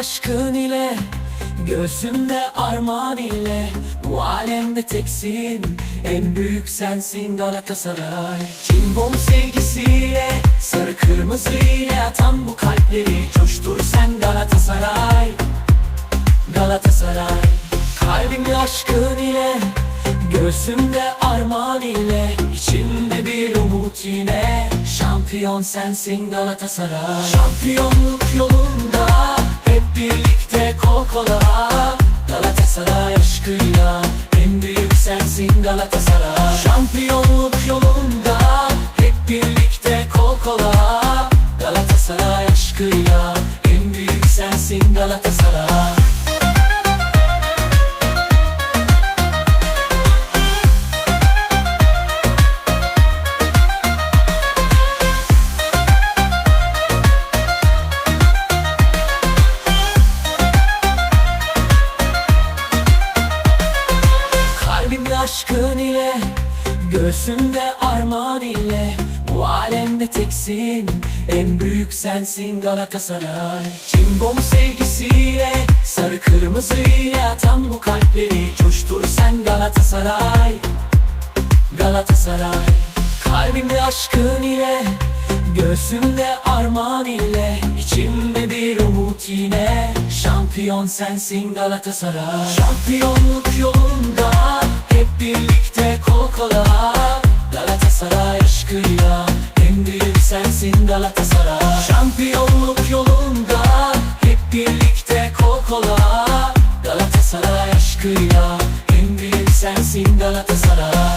aşkın ile Göğsümde armağan ile. Bu alemde teksin En büyük sensin Galatasaray. Cimbom sevgisiyle Sarı kırmızı ile atan bu kalpleri Coştur sen Galatasaray. Galatasaray Kalbimde aşkın ile Göğsümde armağan ile. İçimde bir umut yine Şampiyon sensin Galatasaray. Şampiyonluk yolunda birlikte kol kola Galatasaray aşkıyla En büyük sensin Galatasaray. Şampiyonluk yolunda Hep birlikte kol kola Galatasaray aşkıyla En büyük sensin Galatasaray aşkın ile Göğsümde armağan ile. Bu alemde teksin En büyük sensin Galatasaray. Cimbom sevgisiyle Sarı kırmızı ile atan bu kalpleri. Coştur sen Galatasaray Galatasaray. Kalbimde aşkın ile Göğsümde armağan ile. İçimde bir umut yine. Şampiyon sensin Galatasaray. Şampiyonluk yolunda Aşkıyla En büyük sensin Galatasaray. Şampiyonluk yolunda Hep birlikte kol kola Galatasaray aşkıyla En büyük sensin Galatasaray